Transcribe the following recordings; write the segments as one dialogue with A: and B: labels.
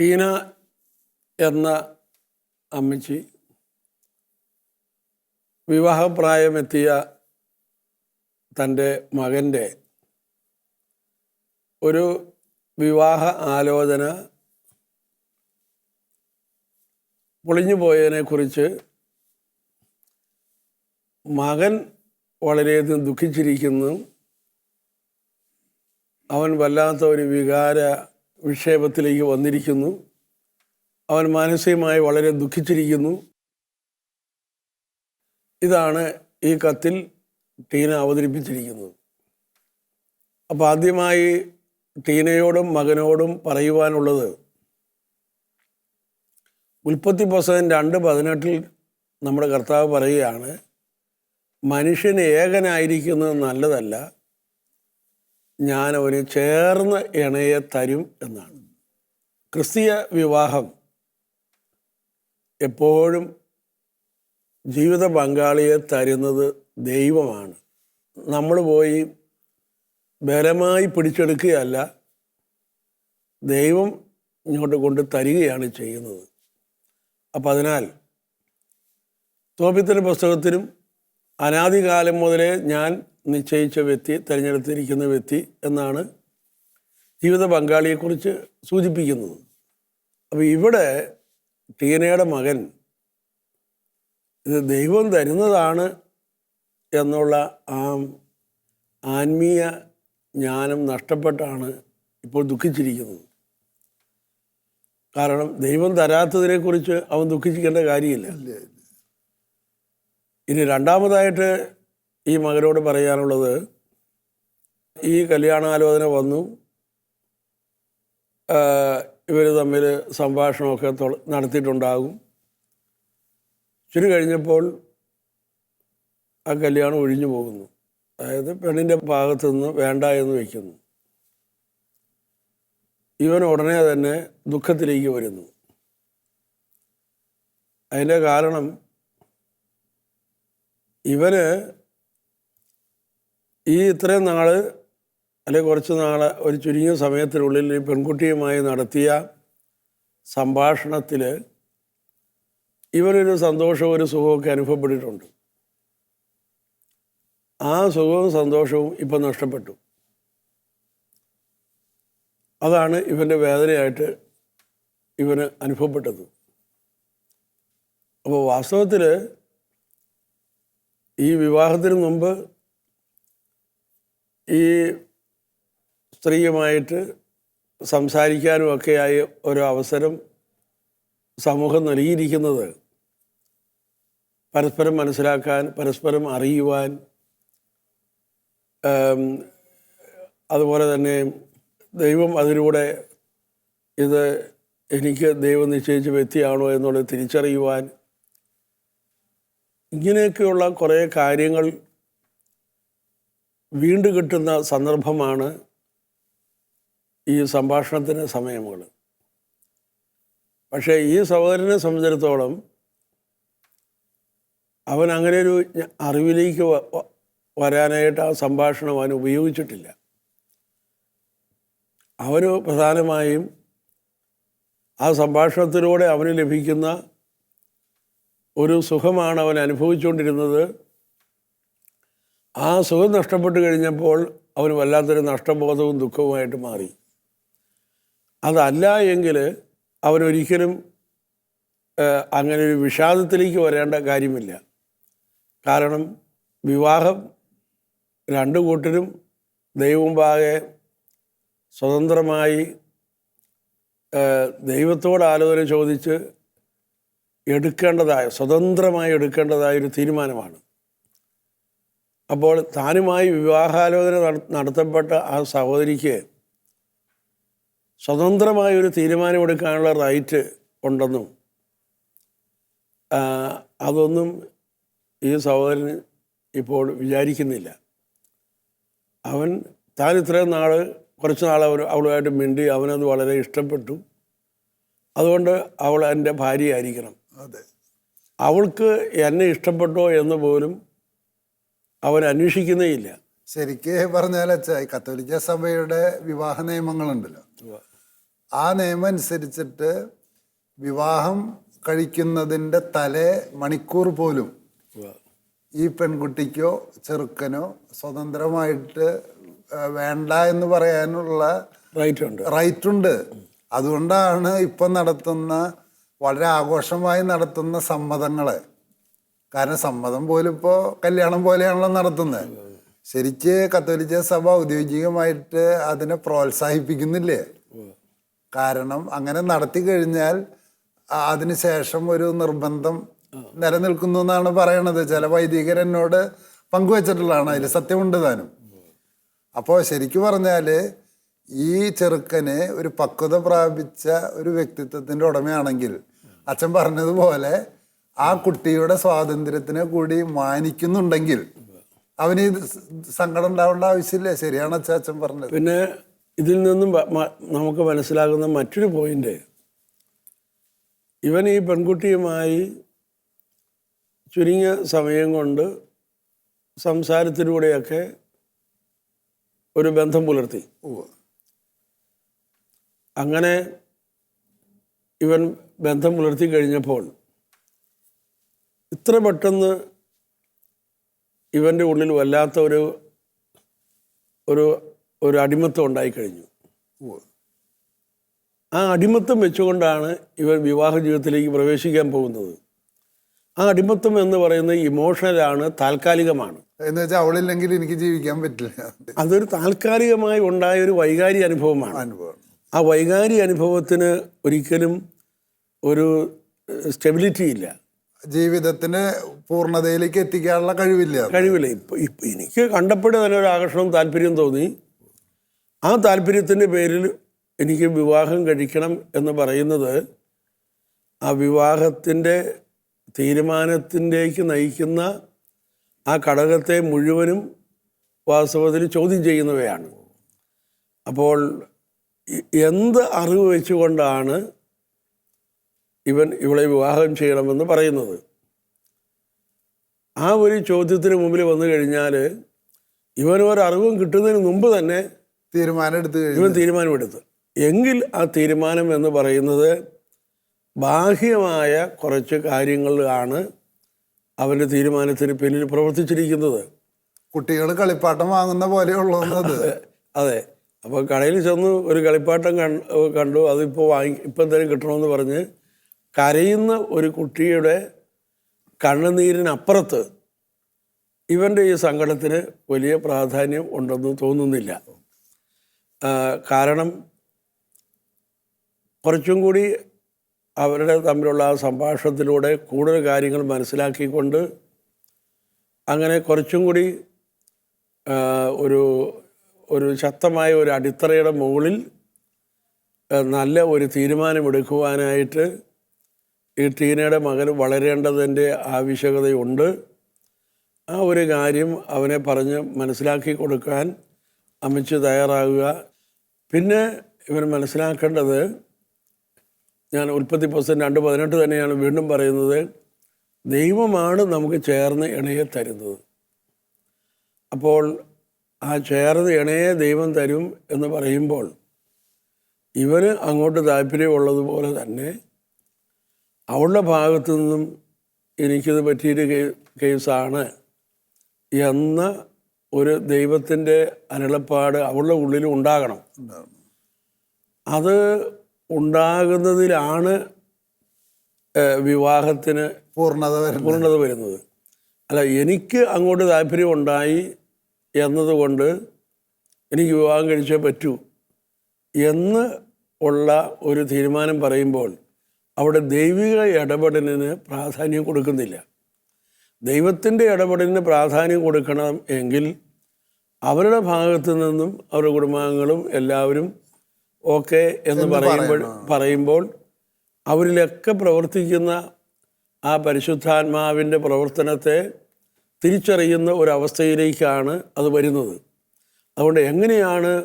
A: ടീന എന്ന അമ്മച്ചി വിവാഹപ്രായമെത്തിയ തന്റെ മകന്റെ ഒരു വിവാഹ ആലോചന പൊളിഞ്ഞു പോയതിനെക്കുറിച്ച് മകൻ വളരെയധികം ദുഃഖിച്ചിരിക്കുന്നു. അവൻ വല്ലാത്ത ഒരു വികാര വിക്ഷേപത്തിലേക്ക് വന്നിരിക്കുന്നു. അവൻ മാനസികമായി വളരെ ദുഃഖിച്ചിരിക്കുന്നു. ഇതാണ് ഈ കത്തിൽ ടീന അവതരിപ്പിച്ചിരിക്കുന്നത്. അപ്പോൾ ആദ്യമായി ടീനയോടും മകനോടും പറയുവാനുള്ളത് ഉൽപ്പത്തി പുസ്തകം രണ്ട് പതിനെട്ടിൽ നമ്മുടെ കർത്താവ് പറയുകയാണ് മനുഷ്യൻ ഏകനായിരിക്കുന്നത് നല്ലതല്ല ഞാൻ അവന് ചേർന്ന് ഇണയെ തരും എന്നാണ്. ക്രിസ്തീയ വിവാഹം എപ്പോഴും ജീവിത പങ്കാളിയെ തരുന്നത് ദൈവമാണ്. നമ്മൾ പോയി ബലമായി പിടിച്ചെടുക്കുകയല്ല ദൈവം ഇങ്ങോട്ട് കൊണ്ട് തരികയാണ് ചെയ്യുന്നത്. അപ്പം അതിനാൽ തോപ്പിത്തിന്റെ പുസ്തകത്തിലും അനാദികാലം മുതലേ ഞാൻ നിശ്ചയിച്ച വ്യക്തി തിരഞ്ഞെടുത്തിരിക്കുന്ന വ്യക്തി എന്നാണ് ജീവിത പങ്കാളിയെക്കുറിച്ച് സൂചിപ്പിക്കുന്നത്. അപ്പോൾ ഇവിടെ ടീനയുടെ മകൻ ഇത് ദൈവം തരുന്നതാണ് എന്നുള്ള ആ ആത്മീയ ജ്ഞാനം നഷ്ടപ്പെട്ടാണ് ഇപ്പോൾ ദുഃഖിച്ചിരിക്കുന്നത്. കാരണം ദൈവം തരാത്തതിനെക്കുറിച്ച് അവൻ ദുഃഖിച്ചിരിക്കേണ്ട കാര്യമില്ല. ഇനി രണ്ടാമതായിട്ട് ഈ മകനോട് പറയാനുള്ളത് ഈ കല്യാണാലോചന വന്നു. ഇവർ തമ്മിൽ സംഭാഷണമൊക്കെ നടത്തിയിട്ടുണ്ടാകും. ഇച്ചിരി കഴിഞ്ഞപ്പോൾ ആ കല്യാണം ഒഴിഞ്ഞു പോകുന്നു. അതായത് പെണ്ണിന്റെ ഭാഗത്തു നിന്ന് വേണ്ട എന്ന് വയ്ക്കുന്നു ഇവൻ ഉടനെ തന്നെ ദുഃഖത്തിലേക്ക് വരുന്നു. അതിന്റെ കാരണം ഇവന് ഈ ഇത്രയും നാൾ അല്ലെങ്കിൽ കുറച്ച് നാൾ ഒരു ചുരുങ്ങിയ സമയത്തിനുള്ളിൽ ഈ പെൺകുട്ടിയുമായി നടത്തിയ സംഭാഷണത്തിൽ ഇവരൊരു സന്തോഷവും ഒരു സുഖമൊക്കെ അനുഭവപ്പെട്ടിട്ടുണ്ട്. ആ സുഖവും സന്തോഷവും ഇപ്പം നഷ്ടപ്പെട്ടു. അതാണ് ഇവന്റെ വേദനയായിട്ട് ഇവന് അനുഭവപ്പെട്ടത്. അപ്പോൾ വാസ്തവത്തിൽ ഈ വിവാഹത്തിന് മുമ്പ് ഈ സ്ത്രീയുമായിട്ട് സംസാരിക്കാനും ഒക്കെയായി ഒരു അവസരം സമൂഹം നൽകിയിരിക്കുന്നത് പരസ്പരം മനസ്സിലാക്കാൻ പരസ്പരം അറിയുവാൻ അതുപോലെ തന്നെ ദൈവം അതിലൂടെ ഇത് എനിക്ക് ദൈവം നിശ്ചയിച്ച വ്യക്തിയാണോ എന്നുള്ളത് തിരിച്ചറിയുവാൻ ഇങ്ങനെയൊക്കെയുള്ള കുറേ കാര്യങ്ങൾ വീണ്ടും കിട്ടുന്ന സന്ദർഭമാണ് ഈ സംഭാഷണത്തിന് സമയങ്ങൾ പക്ഷേ ഈ സഹോദരനെ സംബന്ധിച്ചിടത്തോളം അവൻ അങ്ങനെ ഒരു അറിവിലേക്ക് വരാനായിട്ട് ആ സംഭാഷണം അവൻ ഉപയോഗിച്ചിട്ടില്ല. അവന് പ്രധാനമായും ആ സംഭാഷണത്തിലൂടെ അവന് ലഭിക്കുന്ന ഒരു സുഖമാണ് അവൻ അനുഭവിച്ചുകൊണ്ടിരുന്നത്. ആ സുഖം നഷ്ടപ്പെട്ട് കഴിഞ്ഞപ്പോൾ അവന് വല്ലാത്തൊരു നഷ്ടബോധവും ദുഃഖവുമായിട്ട് മാറി. അതല്ല എങ്കിൽ അവനൊരിക്കലും അങ്ങനെ ഒരു വിഷാദത്തിലേക്ക് വരേണ്ട കാര്യമില്ല. കാരണം വിവാഹം രണ്ടു കൂട്ടരും ദൈവമുമ്പാകെ സ്വതന്ത്രമായി ദൈവത്തോട് ആലോചന ചോദിച്ച് എടുക്കേണ്ടതായ സ്വതന്ത്രമായി എടുക്കേണ്ടതായ ഒരു തീരുമാനമാണ്. അപ്പോൾ താനുമായി വിവാഹാലോചന നട- നടത്തപ്പെട്ട ആ സഹോദരിക്ക് സ്വതന്ത്രമായ ഒരു തീരുമാനമെടുക്കാനുള്ള റൈറ്റ് ഉണ്ടെന്നും അതൊന്നും ഈ സഹോദരൻ ഇപ്പോൾ വിചാരിക്കുന്നില്ല. അവൻ താൻ ഇത്രയും നാൾ കുറച്ച് നാൾ അവർ അവളുമായിട്ട് മിണ്ടി അവനത് വളരെ ഇഷ്ടപ്പെട്ടു. അതുകൊണ്ട് അവൾ എന്റെ ഭാര്യയായിരിക്കണം.
B: അതെ.
A: അവൾക്ക് എന്നെ ഇഷ്ടപ്പെട്ടോ എന്ന് പോലും അവൻ അന്വേഷിക്കുന്നേയില്ല
B: ശരിക്ക് പറഞ്ഞാൽ അച്ഛാ ഈ കത്തോലിക്ക സഭയുടെ വിവാഹ നിയമങ്ങളുണ്ടല്ലോ. ആ നിയമം അനുസരിച്ചിട്ട് വിവാഹം കഴിക്കുന്നതിന്റെ തലേ മണിക്കൂർ പോലും ഈ പെൺകുട്ടിക്കോ ചെറുക്കനോ സ്വതന്ത്രമായിട്ട് വേണ്ട എന്ന് പറയാനുള്ള
A: റൈറ്റുണ്ട്.
B: റൈറ്റ് ഉണ്ട് അതുകൊണ്ടാണ് ഇപ്പം നടത്തുന്ന വളരെ ആഘോഷമായി നടത്തുന്ന സമ്മതങ്ങൾ. കാരണം സമ്മതം പോലും ഇപ്പോൾ കല്യാണം പോലെയാണല്ലോ നടത്തുന്നത് ശരിക്ക് കത്തോലിക്ക സഭ ഔദ്യോഗികമായിട്ട് അതിനെ പ്രോത്സാഹിപ്പിക്കുന്നില്ലേ? കാരണം അങ്ങനെ നടത്തി കഴിഞ്ഞാൽ അതിനുശേഷം ഒരു നിർബന്ധം നിലനിൽക്കുന്നു എന്നാണ് പറയണത്. ചില വൈദികർ എന്നോട് പങ്കുവച്ചിട്ടുള്ളതാണ്. അതിൽ സത്യമുണ്ട് താനും. അപ്പോൾ ശരിക്കു പറഞ്ഞാൽ ഈ ചെറുക്കന് ഒരു പക്വത പ്രാപിച്ച ഒരു വ്യക്തിത്വത്തിന്റെ ഉടമയാണെങ്കിൽ അച്ഛൻ പറഞ്ഞതുപോലെ ആ കുട്ടിയുടെ സ്വാതന്ത്ര്യത്തിനെ കൂടി മാനിക്കുന്നുണ്ടെങ്കിൽ അവന് സങ്കടം ഉണ്ടാവേണ്ട ആവശ്യമില്ല? ശരിയാണ് അച്ഛൻ പറഞ്ഞത്.
A: പിന്നെ ഇതിൽ നിന്നും നമുക്ക് മനസ്സിലാകുന്ന മറ്റൊരു പോയിന്റ്. ഇവൻ ഈ പെൺകുട്ടിയുമായി ചുരുങ്ങിയ സമയം കൊണ്ട് സംസാരത്തിലൂടെയൊക്കെ ഒരു ബന്ധം പുലർത്തി. അങ്ങനെ ഇവൻ ബന്ധം പുലർത്തി കഴിഞ്ഞപ്പോൾ ഇത്ര പെട്ടെന്ന് ഇവന്റെ ഉള്ളിൽ വല്ലാത്ത ഒരു ഒരു ഒരു അടിമത്തം ഉണ്ടായിക്കഴിഞ്ഞു. ആ അടിമത്തം വെച്ചുകൊണ്ടാണ് ഇവൻ വിവാഹ ജീവിതത്തിലേക്ക് പ്രവേശിക്കാൻ പോകുന്നത്. ആ അടിമത്തം എന്ന് പറയുന്നത് ഇമോഷണലാണ് താൽക്കാലികമാണ്.
B: എന്ന് വെച്ചാൽ അവളില്ലെങ്കിൽ എനിക്ക് ജീവിക്കാൻ പറ്റില്ല.
A: അതൊരു താൽക്കാലികമായി ഉണ്ടായ ഒരു വൈകാരിക അനുഭവമാണ്.
B: അനുഭവം.
A: ആ വൈകാരിക അനുഭവത്തിന് ഒരിക്കലും ഒരു സ്റ്റെബിലിറ്റി ഇല്ല.
B: ജീവിതത്തിന് പൂർണതയിലേക്ക് എത്തിക്കാനുള്ള കഴിവില്ല.
A: കഴിവില്ല. ഇപ്പം ഇപ്പം എനിക്ക് കണ്ടപ്പോഴേ തന്നെ ഒരു ആകർഷണവും താല്പര്യവും തോന്നി. ആ താല്പര്യത്തിന്റെ പേരിൽ എനിക്ക് വിവാഹം കഴിക്കണം എന്ന് പറയുന്നത് ആ വിവാഹത്തിന്റെ തീരുമാനത്തിലേക്ക് നയിക്കുന്ന ആ ഘടകത്തെ മുഴുവനും വാസ്തവത്തിൽ ചോദ്യം ചെയ്യുന്നവയാണ്. അപ്പോൾ എന്ത് അറിവ് വെച്ചുകൊണ്ടാണ് ഇവൻ ഇവളെ വിവാഹം ചെയ്യണമെന്ന് പറയുന്നത്. ആ ഒരു ചോദ്യത്തിന് മുമ്പിൽ വന്നു കഴിഞ്ഞാൽ ഇവൻ ഒരറിവും കിട്ടുന്നതിന് മുമ്പ് തന്നെ
B: തീരുമാനം എടുത്തു കഴിഞ്ഞു.
A: ഇവൻ തീരുമാനമെടുത്തു. എങ്കിൽ ആ തീരുമാനം എന്ന് പറയുന്നത് ബാഹ്യമായ കുറച്ച് കാര്യങ്ങളാണ് അവന്റെ തീരുമാനത്തിന് പിന്നിൽ പ്രവർത്തിച്ചിരിക്കുന്നത്.
B: കുട്ടികൾ കളിപ്പാട്ടം വാങ്ങുന്ന പോലെയുള്ളത്
A: അതെ. അപ്പോൾ കടയിൽ ചെന്ന് ഒരു കളിപ്പാട്ടം കണ്ടു അതിപ്പോൾ വാങ്ങി ഇപ്പം തന്നെ കിട്ടണമെന്ന് പറഞ്ഞ് കരയുന്ന ഒരു കുട്ടിയുടെ കണ്ണുനീരിനപ്പുറത്ത് ഇവന്റെ ഈ സങ്കടത്തിന് വലിയ പ്രാധാന്യം ഉണ്ടെന്ന് തോന്നുന്നില്ല. കാരണം കുറച്ചും കൂടി അവരുടെ തമ്മിലുള്ള ആ സംഭാഷണത്തിലൂടെ കൂടുതൽ കാര്യങ്ങൾ മനസ്സിലാക്കിക്കൊണ്ട് അങ്ങനെ കുറച്ചും കൂടി ഒരു ഒരു ശക്തമായ ഒരു അടിത്തറയുടെ മുകളിൽ നല്ല ഒരു തീരുമാനമെടുക്കുവാനായിട്ട് ഈ ടീനയുടെ മകൻ വളരേണ്ടതിന്റെ ആവശ്യകതയുണ്ട്. ആ ഒരു കാര്യം അവനെ പറഞ്ഞ് മനസ്സിലാക്കി കൊടുക്കാൻ അമ്മച്ച് തയ്യാറാകുക. പിന്നെ ഇവൻ മനസ്സിലാക്കേണ്ടത് ഞാൻ ഉൽപ്പത്തി പുസ്തകം രണ്ട് പതിനെട്ട് തന്നെയാണ് വീണ്ടും പറയുന്നത്. ദൈവമാണ് നമുക്ക് ചേർന്ന് ഇണയെ തരുന്നത്. അപ്പോൾ ആ ചേർന്ന് ഇണയെ ദൈവം തരും എന്ന് പറയുമ്പോൾ ഇവന് അങ്ങോട്ട് താല്പര്യമുള്ളതുപോലെ തന്നെ അവളുടെ ഭാഗത്തു നിന്നും എനിക്കിത് പറ്റിയൊരു കേസാണ് എന്ന ഒരു ദൈവത്തിന്റെ അരുളപ്പാട് അവളുടെ ഉള്ളിൽ ഉണ്ടാകണം. അത് ഉണ്ടാകുന്നതിലാണ് വിവാഹത്തിന്
B: പൂർണത
A: പൂർണത വരുന്നത്. അല്ല എനിക്ക് അങ്ങോട്ട് താല്പര്യം ഉണ്ടായി എന്നതുകൊണ്ട് എനിക്ക് വിവാഹം കഴിച്ചേ പറ്റൂ എന്ന് ഉള്ള ഒരു തീരുമാനം പറയുമ്പോൾ അവിടെ ദൈവിക ഇടപെടലിന് പ്രാധാന്യം കൊടുക്കുന്നില്ല. ദൈവത്തിന്റെ ഇടപെടലിന് പ്രാധാന്യം കൊടുക്കണം എങ്കിൽ അവരുടെ ഭാഗത്തു നിന്നും അവരുടെ കുടുംബാംഗങ്ങളും എല്ലാവരും ഓക്കെ എന്ന് പറയുമ്പോൾ പറയുമ്പോൾ അവരിലൊക്കെ പ്രവർത്തിക്കുന്ന ആ പരിശുദ്ധാത്മാവിന്റെ പ്രവർത്തനത്തെ തിരിച്ചറിയുന്ന ഒരവസ്ഥയിലേക്കാണ് അത് വരുന്നത്. അതുകൊണ്ട് എങ്ങനെയാണ്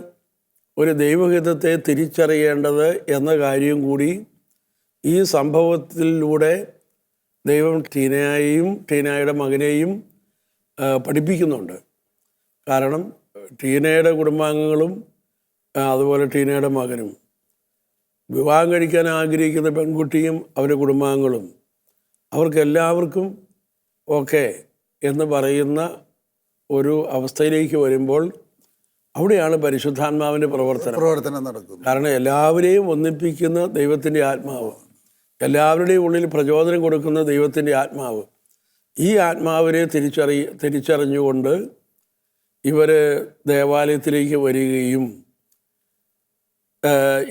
A: ഒരു ദൈവഹിതത്തെ തിരിച്ചറിയേണ്ടത് എന്ന കാര്യം കൂടി ഈ സംഭവത്തിലൂടെ ദൈവം ടീനയെയും ടീനയുടെ മകനെയും പഠിപ്പിക്കുന്നുണ്ട്. കാരണം ടീനയുടെ കുടുംബാംഗങ്ങളും അതുപോലെ ടീനയുടെ മകനും. വിവാഹം കഴിക്കാൻ ആഗ്രഹിക്കുന്ന പെൺകുട്ടിയും അവരുടെ കുടുംബാംഗങ്ങളും. അവർക്കെല്ലാവർക്കും ഓക്കെ എന്ന് പറയുന്ന ഒരു അവസ്ഥയിലേക്ക് വരുമ്പോൾ അവിടെയാണ് പരിശുദ്ധാത്മാവിന്റെ പ്രവർത്തനം.
B: പ്രവർത്തനം നടക്കുന്നത്.
A: കാരണം എല്ലാവരെയും ഒന്നിപ്പിക്കുന്ന ദൈവത്തിന്റെ ആത്മാവ്. എല്ലാവരുടെയും ഉള്ളിൽ പ്രചോദനം കൊടുക്കുന്ന ദൈവത്തിന്റെ ആത്മാവ്. ഈ ആത്മാവിനെ തിരിച്ചറി തിരിച്ചറിഞ്ഞുകൊണ്ട് ഇവർ ദേവാലയത്തിലേക്ക് വരികയും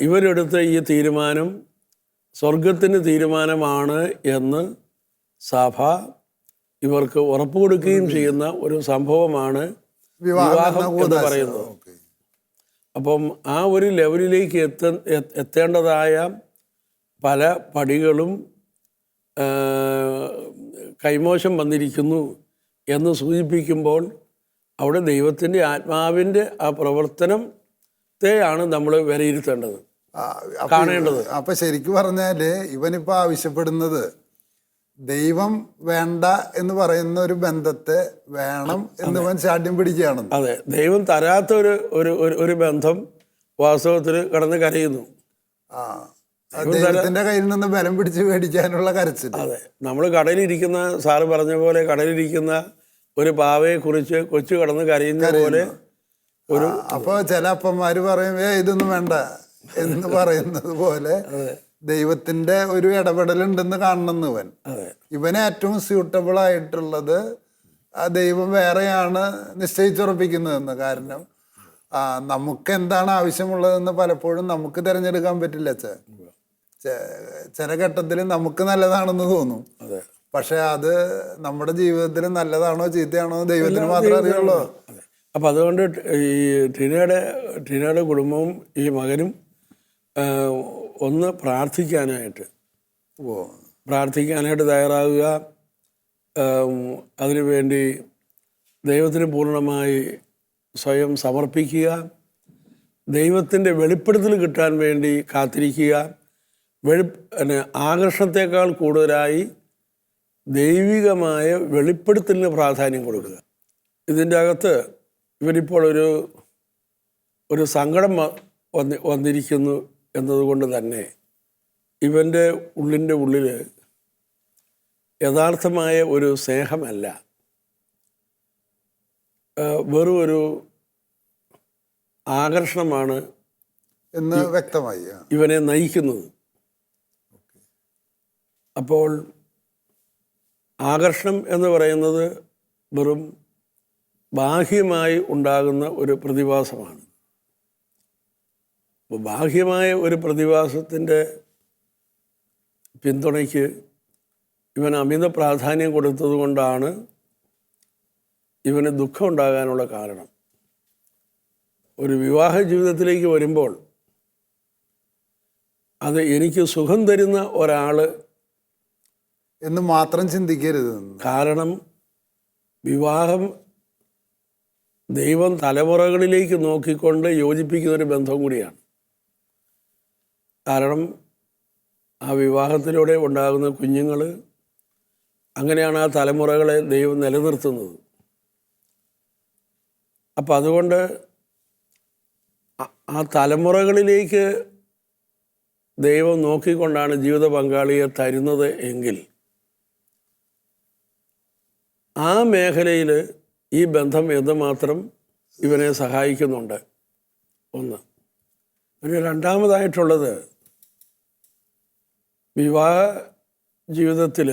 A: ഇവരെടുത്ത ഈ തീരുമാനം സ്വർഗത്തിന്റെ തീരുമാനമാണ് എന്ന് സഭ ഇവർക്ക് ഉറപ്പ് കൊടുക്കുകയും ചെയ്യുന്ന ഒരു സംഭവമാണ്
B: വിവാഹം എന്ന്
A: പറയുന്നത്. അപ്പം ആ ഒരു ലെവലിലേക്ക് എത്ത എത്തേണ്ടതായ പല പടികളും കൈമോശം വന്നിരിക്കുന്നു എന്ന് സൂചിപ്പിക്കുമ്പോൾ അവിടെ ദൈവത്തിന്റെ ആത്മാവിന്റെ ആ പ്രവർത്തനത്തെയാണ് നമ്മൾ വിലയിരുത്തേണ്ടത്. കാണേണ്ടത്.
B: അപ്പം ശരിക്കും പറഞ്ഞാൽ ഇവനിപ്പോൾ ആവശ്യപ്പെടുന്നത് ദൈവം വേണ്ട എന്ന് പറയുന്ന ഒരു ബന്ധത്തെ വേണം എന്ന് ഇവൻ ചാഠ്യം പിടിക്കുകയാണ്.
A: അതെ ദൈവം തരാത്ത ഒരു ഒരു ഒരു- ഒരു ബന്ധം വാസ്തവത്തിൽ കടന്ന് കരയുന്നു.
B: ആ. ആ ദൈവത്തിന്റെ കയ്യിൽ നിന്ന് ബലം പിടിച്ച് മേടിക്കാനുള്ള കരച്ചിൽ
A: അതെ. നമ്മൾ കടലിരിക്കുന്ന സാറ് പറഞ്ഞ പോലെ കടലിരിക്കുന്ന ഒരു പാവയെ കുറിച്ച് കൊച്ചു കടന്ന് കരയുന്ന പോലെ ഒരു
B: അപ്പൊ ചില അപ്പന്മാര് പറയും ഏ ഇതൊന്നും വേണ്ട എന്ന് പറയുന്നത് പോലെ ദൈവത്തിന്റെ ഒരു ഇടപെടൽ ഉണ്ടെന്ന് ഇവൻ
A: അതെ.
B: ഇവന് ഏറ്റവും സ്യൂട്ടബിൾ ആയിട്ടുള്ളത് ആ ദൈവം വേറെയാണ് നിശ്ചയിച്ചുറപ്പിക്കുന്നതെന്ന് കാരണം ആ നമുക്ക് എന്താണ് ആവശ്യമുള്ളതെന്ന് പലപ്പോഴും നമുക്ക് തിരഞ്ഞെടുക്കാൻ പറ്റില്ല അച്ഛ ചില ഘട്ടത്തിൽ നമുക്ക് നല്ലതാണെന്ന് തോന്നും.
A: അതെ.
B: പക്ഷെ അത് നമ്മുടെ ജീവിതത്തിൽ നല്ലതാണോ ചീത്തയാണോ ദൈവത്തിന് മാത്രമേ അറിയുള്ളൂ.
A: അപ്പം അതുകൊണ്ട് ഈ ടീനയുടെ ടീനയുടെ കുടുംബവും ഈ മകനും ഒന്ന് പ്രാർത്ഥിക്കാനായിട്ട്.
B: ഓ.
A: പ്രാർത്ഥിക്കാനായിട്ട് തയ്യാറാകുക അതിനു അതിനുവേണ്ടി ദൈവത്തിന് പൂർണമായി സ്വയം സമർപ്പിക്കുക. ദൈവത്തിന്റെ വെളിപ്പെടുത്തൽ കിട്ടാൻ വേണ്ടി കാത്തിരിക്കുക. വെളി പിന്നെ ആകർഷണത്തെക്കാൾ കൂടുതലായി ദൈവികമായ വെളിപ്പെടുത്തലിന് പ്രാധാന്യം കൊടുക്കുക. ഇതിന്റെ അകത്ത് ഇവരിപ്പോൾ ഒരു ഒരു സങ്കടം വന്നി വന്നിരിക്കുന്നു എന്നതുകൊണ്ട് തന്നെ ഇവന്റെ ഉള്ളിന്റെ ഉള്ളിൽ യഥാർത്ഥമായ ഒരു സ്നേഹമല്ല. വെറും ഒരു ആകർഷണമാണ്
B: എന്ന് വ്യക്തമായി
A: ഇവനെ നയിക്കുന്നത്. അപ്പോൾ ആകർഷണം എന്ന് പറയുന്നത് വെറും ബാഹ്യമായി ഉണ്ടാകുന്ന ഒരു പ്രതിഭാസമാണ്. ബാഹ്യമായ ഒരു പ്രതിഭാസത്തിന്റെ പിന്തുണയ്ക്ക് ഇവൻ അമിത പ്രാധാന്യം കൊടുത്തത് കൊണ്ടാണ് ഇവന് ദുഃഖം ഉണ്ടാകാനുള്ള കാരണം. ഒരു വിവാഹ ജീവിതത്തിലേക്ക് വരുമ്പോൾ അത് എനിക്ക് സുഖം തരുന്ന ഒരാൾ
B: എന്ന് മാത്രം ചിന്തിക്കരുത്.
A: കാരണം വിവാഹം ദൈവം തലമുറകളിലേക്ക് നോക്കിക്കൊണ്ട് യോജിപ്പിക്കുന്ന ഒരു ബന്ധം കൂടിയാണ്. കാരണം ആ വിവാഹത്തിലൂടെ ഉണ്ടാകുന്ന കുഞ്ഞുങ്ങൾ അങ്ങനെയാണ് ആ തലമുറകളെ ദൈവം നിലനിർത്തുന്നത്. അപ്പം അതുകൊണ്ട് ആ- തലമുറകളിലേക്ക് ദൈവം നോക്കിക്കൊണ്ടാണ് ജീവിത പങ്കാളിയെ തരുന്നത് എങ്കിൽ ആ മേഖലയിൽ ഈ ബന്ധം എന്തുമാത്രം ഇവനെ സഹായിക്കുന്നുണ്ട്? ഒന്ന്. പിന്നെ രണ്ടാമതായിട്ടുള്ളത് വിവാഹ ജീവിതത്തിൽ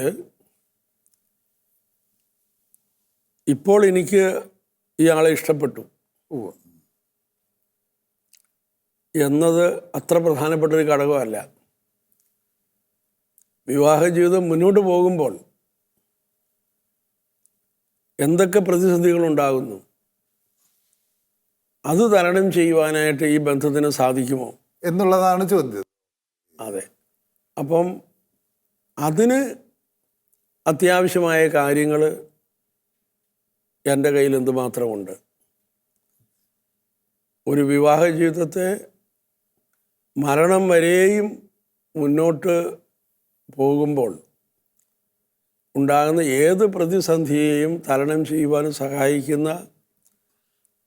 A: ഇപ്പോൾ എനിക്ക് ഇയാളെ ഇഷ്ടപ്പെട്ടു. എന്നത് അത്ര പ്രധാനപ്പെട്ട ഒരു ഘടകമല്ല. വിവാഹ ജീവിതം മുന്നോട്ട് പോകുമ്പോൾ എന്തൊക്കെ പ്രതിസന്ധികളുണ്ടാകുന്നു? അത് തരണം ചെയ്യുവാനായിട്ട് ഈ ബന്ധത്തിന് സാധിക്കുമോ?
B: എന്നുള്ളതാണ് ചോദ്യം.
A: അതെ. അപ്പം അതിന് അത്യാവശ്യമായ കാര്യങ്ങൾ എന്റെ കയ്യിൽ എന്തുമാത്രമുണ്ട്? ഒരു വിവാഹ ജീവിതത്തെ മരണം വരെയും മുന്നോട്ട് പോകുമ്പോൾ ഉണ്ടാകുന്ന ഏത് പ്രതിസന്ധിയെയും തരണം ചെയ്യുവാൻ സഹായിക്കുന്ന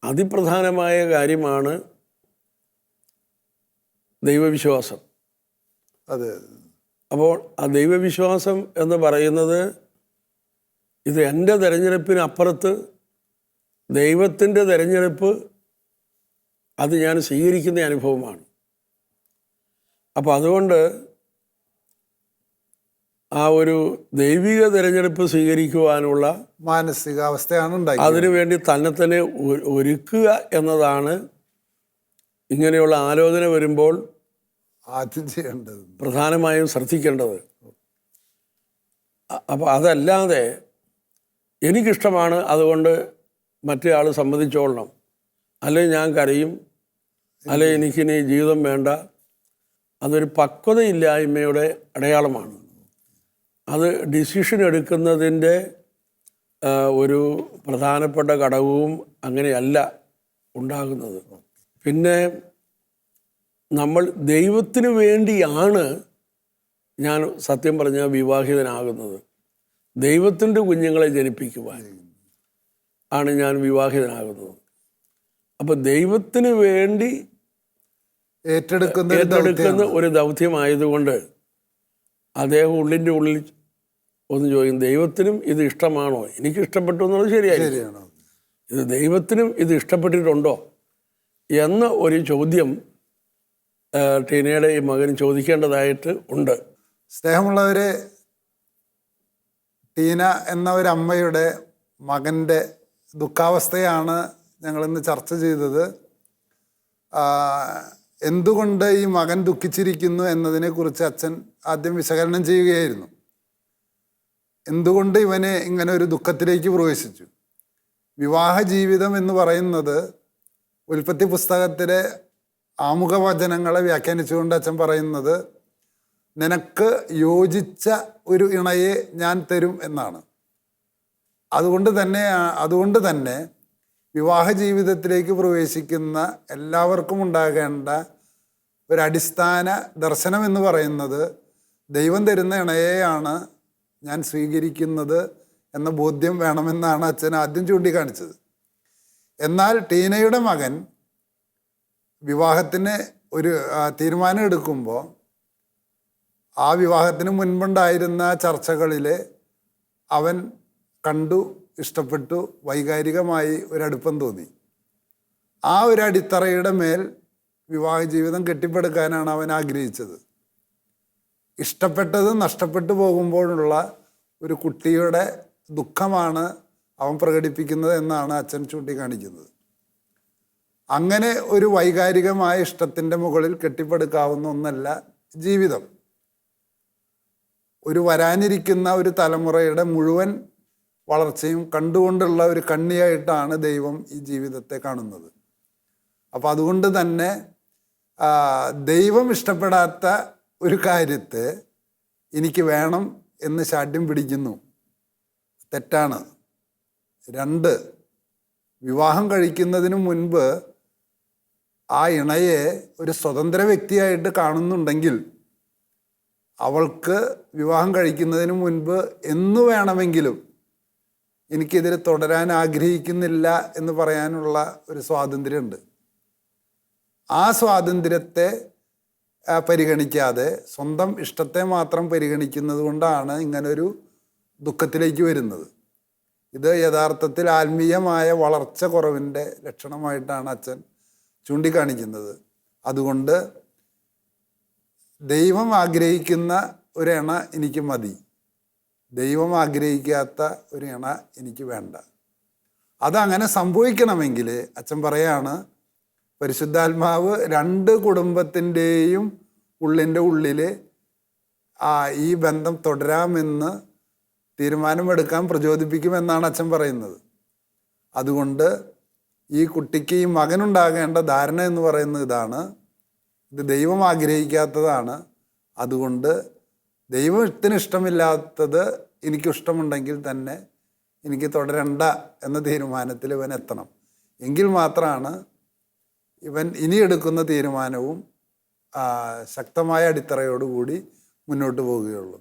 A: അതിപ്രധാനമായ കാര്യമാണ് ദൈവവിശ്വാസം.
B: അതെ.
A: അപ്പോൾ ആ ദൈവവിശ്വാസം എന്ന് പറയുന്നത് ഇത് എന്റെ തിരഞ്ഞെടുപ്പിന് അപ്പുറത്ത് ദൈവത്തിന്റെ തിരഞ്ഞെടുപ്പ് അത് ഞാൻ സ്വീകരിക്കുന്ന അനുഭവമാണ്. അപ്പോൾ അതുകൊണ്ട് ആ ഒരു ദൈവിക തിരഞ്ഞെടുപ്പ് സ്വീകരിക്കുവാനുള്ള
B: മാനസികാവസ്ഥയാണ് ഉണ്ടായി
A: അതിനുവേണ്ടി തന്നെ തന്നെ ഒരുക്കുക എന്നതാണ് ഇങ്ങനെയുള്ള ആലോചന വരുമ്പോൾ
B: ആദ്യം ചെയ്യേണ്ടത്.
A: പ്രധാനമായും ശ്രദ്ധിക്കേണ്ടത്. അപ്പോൾ അതല്ലാതെ എനിക്കിഷ്ടമാണ് അതുകൊണ്ട് മറ്റേ ആൾ സമ്മതിച്ചോളണം. അല്ലെങ്കിൽ ഞാൻ കരയും. അല്ലെങ്കിൽ എനിക്കിനി ജീവിതം വേണ്ട. അതൊരു പക്വതയില്ലായ്മയുടെ അടയാളമാണ്. അത് ഡിസിഷൻ എടുക്കുന്നതിന്റെ ഒരു പ്രധാനപ്പെട്ട ഘടകവും അങ്ങനെയല്ല ഉണ്ടാകുന്നത്. പിന്നെ നമ്മൾ ദൈവത്തിന് വേണ്ടിയാണ് ഞാൻ സത്യം പറഞ്ഞാൽ വിവാഹിതനാകുന്നത്. ദൈവത്തിന്റെ കുഞ്ഞുങ്ങളെ ജനിപ്പിക്കുവാൻ ആണ് ഞാൻ വിവാഹിതനാകുന്നത്. അപ്പോൾ ദൈവത്തിന് വേണ്ടി
B: ഏറ്റെടുക്കുന്ന
A: ഏറ്റെടുക്കുന്ന. ഒരു ദൗത്യമായതുകൊണ്ട് അദ്ദേഹം ഉള്ളിന്റെ ഉള്ളിൽ ഒന്ന് ചോദിക്കും ദൈവത്തിനും ഇത് ഇഷ്ടമാണോ? എനിക്ക് ഇഷ്ടപ്പെട്ടു എന്നുള്ളത് ശരിയായി
B: ശരിയാണ്?
A: ഇത് ദൈവത്തിനും ഇത് ഇഷ്ടപ്പെട്ടിട്ടുണ്ടോ? എന്ന ഒരു ചോദ്യം ടീനയുടെ ഈ മകൻ ചോദിക്കേണ്ടതായിട്ട് ഉണ്ട്.
B: സ്നേഹമുള്ളവരെ ടീന എന്ന ഒരു അമ്മയുടെ മകന്റെ ദുഃഖാവസ്ഥയാണ് ഞങ്ങളിന്ന് ചർച്ച ചെയ്തത്. എന്തുകൊണ്ട് ഈ മകൻ ദുഃഖിച്ചിരിക്കുന്നു എന്നതിനെക്കുറിച്ച് അച്ഛൻ ആദ്യം വിശകലനം ചെയ്യുകയായിരുന്നു. എന്തുകൊണ്ട് ഇവനെ ഇങ്ങനെ ഒരു ദുഃഖത്തിലേക്ക് പ്രവേശിച്ചു? വിവാഹ ജീവിതം എന്ന് പറയുന്നത് ഉൽപ്പത്തി പുസ്തകത്തിലെ ആമുഖ വചനങ്ങളെ വ്യാഖ്യാനിച്ചുകൊണ്ട് അച്ഛൻ പറയുന്നത് നിനക്ക് യോജിച്ച ഒരു ഇണയെ ഞാൻ തരും എന്നാണ്. അതുകൊണ്ട് തന്നെ അതുകൊണ്ട് തന്നെ വിവാഹ ജീവിതത്തിലേക്ക് പ്രവേശിക്കുന്ന എല്ലാവർക്കും ഉണ്ടാകേണ്ട ഒരു അടിസ്ഥാന ദർശനം എന്ന് പറയുന്നത് ദൈവം തരുന്ന ഇണയെയാണ് ഞാൻ സ്വീകരിക്കുന്നത് എന്ന ബോധ്യം വേണമെന്നാണ് അച്ഛൻ ആദ്യം ചൂണ്ടിക്കാണിച്ചത്. എന്നാൽ ടീനയുടെ മകൻ വിവാഹത്തിന് ഒരു തീരുമാനം എടുക്കുമ്പോൾ ആ വിവാഹത്തിന് മുൻപുണ്ടായിരുന്ന ചർച്ചകളിൽ അവൻ കണ്ടു ഇഷ്ടപ്പെട്ടു വൈകാരികമായി ഒരടുപ്പം തോന്നി. ആ ഒരു അടിത്തറയുടെ മേൽ വിവാഹ ജീവിതം കെട്ടിപ്പടുക്കാനാണ് അവൻ ആഗ്രഹിച്ചത്. ഇഷ്ടപ്പെട്ടത് നഷ്ടപ്പെട്ടു പോകുമ്പോഴുള്ള ഒരു കുട്ടിയുടെ ദുഃഖമാണ് അവൻ പ്രകടിപ്പിക്കുന്നത് എന്നാണ് അച്ഛൻ ചൂണ്ടിക്കാണിക്കുന്നത്. അങ്ങനെ ഒരു വൈകാരികമായ ഇഷ്ടത്തിന്റെ മുകളിൽ കെട്ടിപ്പടുക്കാവുന്ന ഒന്നല്ല ജീവിതം. ഒരു വരാനിരിക്കുന്ന ഒരു തലമുറയുടെ മുഴുവൻ വളർച്ചയും കണ്ടുകൊണ്ടുള്ള ഒരു കണ്ണിയായിട്ടാണ് ദൈവം ഈ ജീവിതത്തെ കാണുന്നത്. അപ്പം അതുകൊണ്ട് തന്നെ ദൈവം ഇഷ്ടപ്പെടാത്ത ഒരു കാര്യത്തെ എനിക്ക് വേണം എന്ന് ശാഠ്യം പിടിക്കുന്നു. തെറ്റാണ്. രണ്ട് വിവാഹം കഴിക്കുന്നതിന് മുൻപ് ആ ഇണയെ ഒരു സ്വതന്ത്ര വ്യക്തിയായിട്ട് കാണുന്നുണ്ടെങ്കിൽ അവൾക്ക് വിവാഹം കഴിക്കുന്നതിന് മുൻപ് എന്നു വേണമെങ്കിലും എനിക്കിതിൽ തുടരാൻ ആഗ്രഹിക്കുന്നില്ല എന്ന് പറയാനുള്ള ഒരു സ്വാതന്ത്ര്യമുണ്ട്. ആ സ്വാതന്ത്ര്യത്തെ പരിഗണിക്കാതെ സ്വന്തം ഇഷ്ടത്തെ മാത്രം പരിഗണിക്കുന്നത് കൊണ്ടാണ് ഇങ്ങനൊരു ദുഃഖത്തിലേക്ക് വരുന്നത്. ഇത് യഥാർത്ഥത്തിൽ ആത്മീയമായ വളർച്ച കുറവിന്റെ ലക്ഷണമായിട്ടാണ് അച്ഛൻ ചൂണ്ടിക്കാണിക്കുന്നത്. അതുകൊണ്ട് ദൈവം ആഗ്രഹിക്കുന്ന ഒരു ഇണ എനിക്ക് മതി. ദൈവം ആഗ്രഹിക്കാത്ത ഒരു ഇണ എനിക്ക് വേണ്ട. അതങ്ങനെ സംഭവിക്കണമെങ്കിൽ അച്ഛൻ പറയാണ് പരിശുദ്ധാത്മാവ് രണ്ട് കുടുംബത്തിന്റെയും ഉള്ളിന്റെ ഉള്ളിൽ ആ ഈ ബന്ധം തുടരാമെന്ന് തീരുമാനമെടുക്കാൻ പ്രചോദിപ്പിക്കുമെന്നാണ് അച്ഛൻ പറയുന്നത്. അതുകൊണ്ട് ഈ കുട്ടിക്ക് ഈ മകനുണ്ടാകേണ്ട ധാരണ എന്ന് പറയുന്നത് ഇതാണ്. ഇത് ദൈവം ആഗ്രഹിക്കാത്തതാണ്. അതുകൊണ്ട് ദൈവത്തിന് ഇഷ്ടമില്ലാത്തത് എനിക്കിഷ്ടമുണ്ടെങ്കിൽ തന്നെ എനിക്ക് തുടരണ്ട എന്ന തീരുമാനത്തിൽ ഇവൻ എത്തണം. എങ്കിൽ മാത്രമാണ് ഇവൻ ഇനി എടുക്കുന്ന തീരുമാനവും ശക്തമായ അടിത്തറയോടുകൂടി മുന്നോട്ട് പോവുകയുള്ളൂ